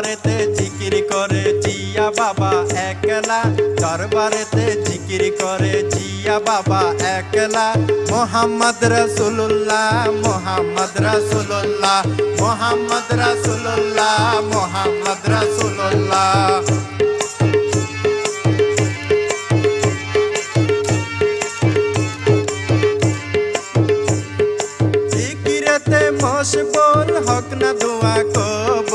দরবারেতে জিকির করে জিয়া বাবা একলা। দরবারেতে জিকির করে জিয়া বাবা একলা। মোহাম্মদ রসুল্লাহ মোহাম্মদ রসুল্লাহ মোহাম্মদ রসুল্লাহ মোহাম্মদ রসুল্লাহ মশবুল হক না দোয়া কবুল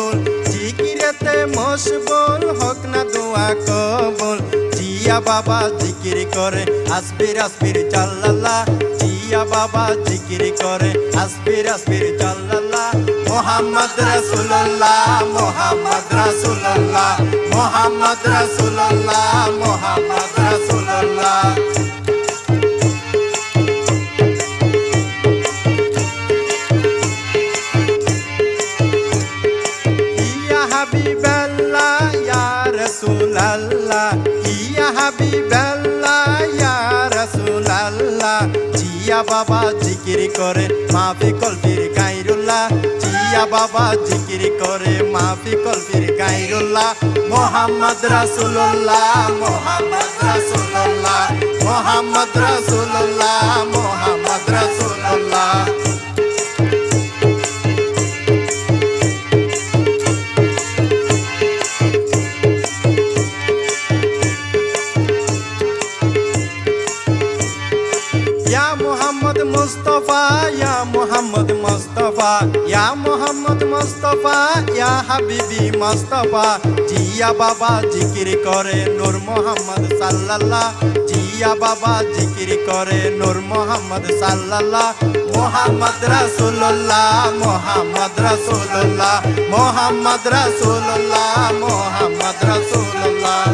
মশবুল হক না দোয়া কবুল। জিয়া বাবা জিকির করে, আসবির আসবির জাল্লাল্লাহ জিয়া বাবা জিকির করে, আসবির আসবির জাল্লাল্লাহ মোহাম্মদ রাসূলুল্লাহ মোহাম্মদ রাসূলুল্লাহ মোহাম্মদ রাসূলুল্লাহ বাবা জিকির করে, মাফি কলবির গায়রুল্লাহ। জিয়া বাবা জিকির করে, মাফি কলবির গায়রুল্লাহ। মোহাম্মদ রাসুল্লাহ মোহাম্মদ রাসুল্লাহ মোহাম্মদ রাসূলুল্লাহ। মুস্তফা, ইয়া মোহাম্মদ মুস্তফা, ইয়া হাবিবি মুস্তফা। জিয়া বাবা জিকির করে নূর মোহাম্মদ সাল্লাল্লাহ। জিয়া বাবা জিকির করে নূর মোহাম্মদ সাল্লাল্লাহ। মোহাম্মদ রাসূলুল্লাহ মোহাম্মদ রাসূলুল্লাহ মোহাম্মদ রাসূলুল্লাহ মোহাম্মদ রাসূলুল্লাহ।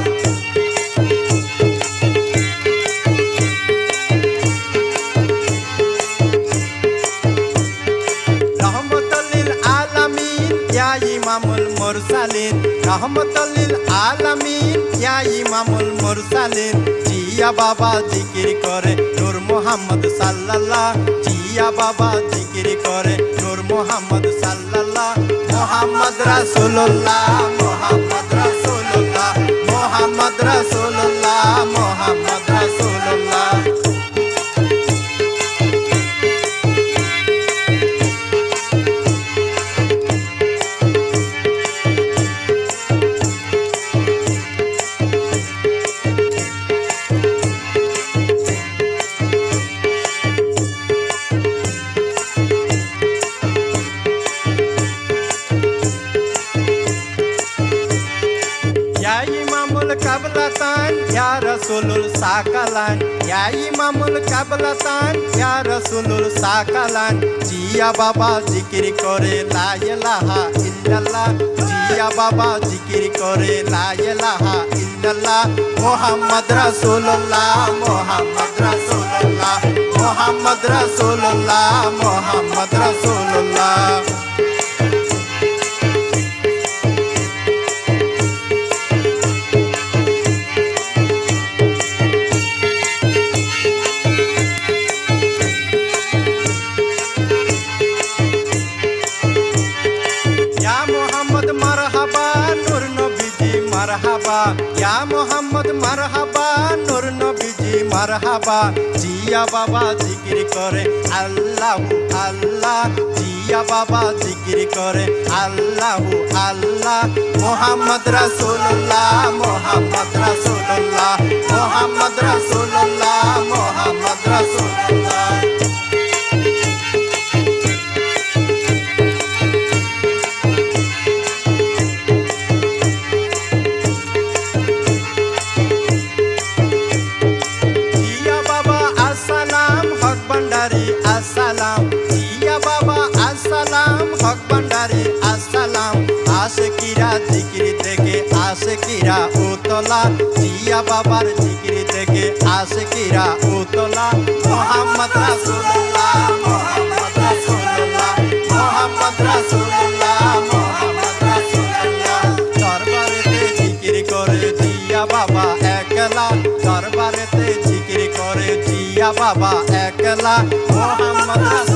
ইয়া ইমামুল মুরসালিন রহমতুল্লিল আলামিন। ইয়া ইমামুল মুরসালিন, জিয়া বাবা জিকির করে নূর মোহাম্মদ সাল্লাল্লাহ। জিয়া বাবা জিকির করে নূর মোহাম্মদ সাল্লাল্লাহ। মোহাম্মদ রাসূলুল্লাহ, Mohammad Kablatan Ya Rasulul Sakalan Ya Imamul Kablatan Ya Rasulul Sakalan Zia বাবা জিকির করে, লা ইলাহা ইল্লাল্লাহ। জিয়া বাবা জিকির করে, লা ইলাহা ইল্লাল্লাহ। মোহাম্মদ রাসূলুল্লাহ মোহাম্মদ রাসূলুল্লাহ। মোহাম্মদ রাসূলুল্লাহ মোহাম্মদ রাসূলুল্লাহ। মারহাবা, ইয়া মোহাম্মদ মারহাবা, নূর নবীজি মারহাবা। জিয়া বাবা জিকির করে, আল্লাহ আল্লাহ। জিয়া বাবা জিকির করে, আল্লাহ আল্লাহ। মোহাম্মদ রাসুল্লাহ মোহাম্মদ রাসূলুল্লাহ উতলা, জিয়া বাবার জিকির থেকে আশকিরা মোহাম্মদ রাসূলুল্লাহ মোহাম্মদ রাসূলুল্লাহ মোহাম্মদ রাসূলুল্লাহ মোহাম্মদ রাসূলুল্লাহ। দরবারেতে জিকির করে জিয়া বাবা একলা। দরবারেতে জিকির করে জিয়া বাবা একলা। মোহাম্মদ রাসূল